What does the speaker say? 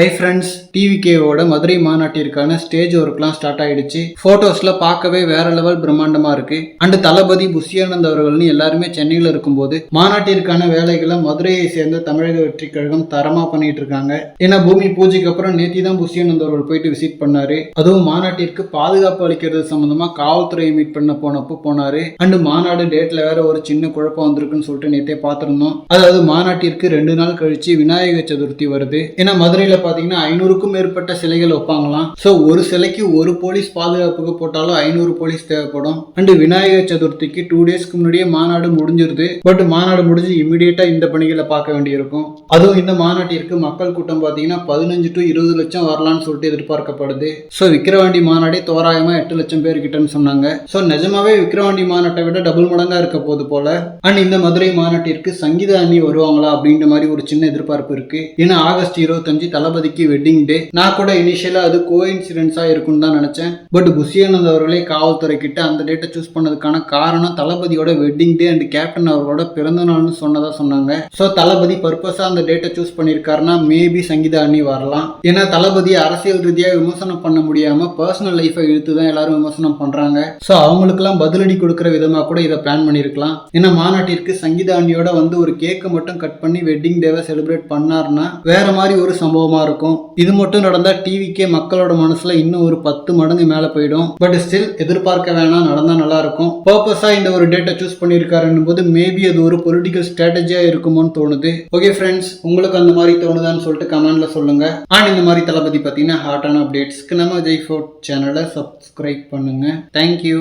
High friends டிவிகேவோட மதுரை மாநாட்டிற்கான stage ஒர்க்லாம் ஸ்டார்ட் ஆயிடுச்சு. ஃபோட்டோஸில் பார்க்கவே வேற லெவல் பிரம்மாண்டமாக இருக்கு. அண்டு தளபதி புஷியானந்த் அவர்கள்னு எல்லாருமே சென்னையில் இருக்கும்போது மாநாட்டிற்கான வேலைகளை மதுரையை சேர்ந்த தமிழக வெற்றி கழகம் தரமாக பண்ணிட்டு இருக்காங்க. ஏன்னா பூமி பூஜைக்கு அப்புறம் நேத்தி தான் புஷியானந்த் அவர்கள் போயிட்டு விசிட் பண்ணாரு. அதுவும் மாநாட்டிற்கு பாதுகாப்பு அளிக்கிறது சம்மந்தமாக காவல்துறையை மீட் பண்ண போனப்போ போனாரு. அண்டு மாநாடு டேட்ல வேற ஒரு சின்ன குழப்பம் வந்திருக்குன்னு சொல்லிட்டு நேத்தே பார்த்துருந்தோம். அதாவது மாநாட்டிற்கு ரெண்டு நாள் கழிச்சு விநாயக சதுர்த்தி வருது. ஏன்னா மதுரையில் பார்த்தீங்கன்னா ஐநூறுக்கும் மேற்பட்ட சிலைகள் வைப்பாங்களாம். ஸோ ஒரு சிலைக்கு ஒரு போலீஸ் பாதுகாப்புக்கு போட்டாலும் ஐநூறு போலீஸ் தேவைப்படும். அண்டு விநாயகர் சதுர்த்திக்கு டூ டேஸ்க்கு முன்னாடியே மாநாடு முடிஞ்சிருது. பட் மாநாடு முடிஞ்சு இமிடியேட்டா இந்த பணிகளை பார்க்க வேண்டியிருக்கும். அதுவும் இந்த மாநாட்டிற்கு மக்கள் கூட்டம் பாத்தீங்கன்னா பதினஞ்சு டு இருபது லட்சம் வரலாம்னு சொல்லிட்டு எதிர்பார்க்கப்படுது. ஸோ விக்கிரவாண்டி மாநாடே தோராயமா எட்டு லட்சம் பேர் கிட்டன்னு சொன்னாங்க. ஸோ நிஜமாவே விக்கிரவாண்டி மாநாட்டை விட டபுள் மடங்கா இருக்க போது போல. அண்ட் இந்த மதுரை மாநாட்டிற்கு சங்கீத அணி வருவாங்களா அப்படின்ற மாதிரி ஒரு சின்ன எதிர்பார்ப்பு இருக்கு. ஏன்னா ஆகஸ்ட் இருபத்தஞ்சு தளபதி தளபதிக்கு வெட்டிங் டே நான் கூட இனிஷியலா அது கோ இன்சிடென்ஸா இருக்கும்னு தான் நினைச்சேன். பட் புஷியானந்த் அவர்களே காவல்துறை கிட்ட அந்த டேட்டை சூஸ் பண்ணதுக்கான காரணம் தளபதியோட வெட்டிங் டே அண்ட் கேப்டன் அவர்களோட பிறந்த நாள்னு சொன்னதா சொன்னாங்க. ஸோ தளபதி பர்பஸா அந்த டேட்டை சூஸ் பண்ணியிருக்காருன்னா மேபி சங்கீத அணி வரலாம். ஏன்னா தளபதி அரசியல் ரீதியாக விமர்சனம் பண்ண முடியாம பர்சனல் லைஃபை இழுத்து தான் எல்லாரும் விமர்சனம் பண்றாங்க. ஸோ அவங்களுக்குலாம் பதிலடி கொடுக்குற விதமா கூட இதை பிளான் பண்ணியிருக்கலாம் ஏன்னா மாநாட்டிற்கு சங்கீத அணியோட வந்து ஒரு கேக்கை மட்டும் கட் பண்ணி வெட்டிங் டேவை செலிப்ரேட் பண்ணாருன்னா வேற மாதிரி ஒரு சம்பவமா இருக்கும். இது மட்டும் நடந்தால் டிவிக்கே மக்களோட மனசில் இன்னும் ஒரு பத்து மடங்கு மேலே போயிடும். பட் ஸ்டில் எதிர்பார்க்க வேணாம் நடந்தால் நல்லா இருக்கும். இந்த ஒரு டேட்டை சூஸ் பண்ணியிருக்காருன்னு போது மேபி அது ஒரு பொலிட்டிக்கல் ஸ்ட்ராட்டஜியாக இருக்குமோன்னு தோணுது. ஓகே ஃப்ரெண்ட்ஸ் உங்களுக்கு அந்த மாதிரி தோணுதான்னு சொல்லிட்டு கமெண்ட்ல சொல்லுங்க. அண்ட் இந்த மாதிரி தளபதி பார்த்தீங்கன்னா ஹாட்டான அப்டேட்ஸ்க்கு நம்ம ஜெய்ஃபோர்ட் சேனலை சப்ஸ்கிரைப் பண்ணுங்க. தேங்க்யூ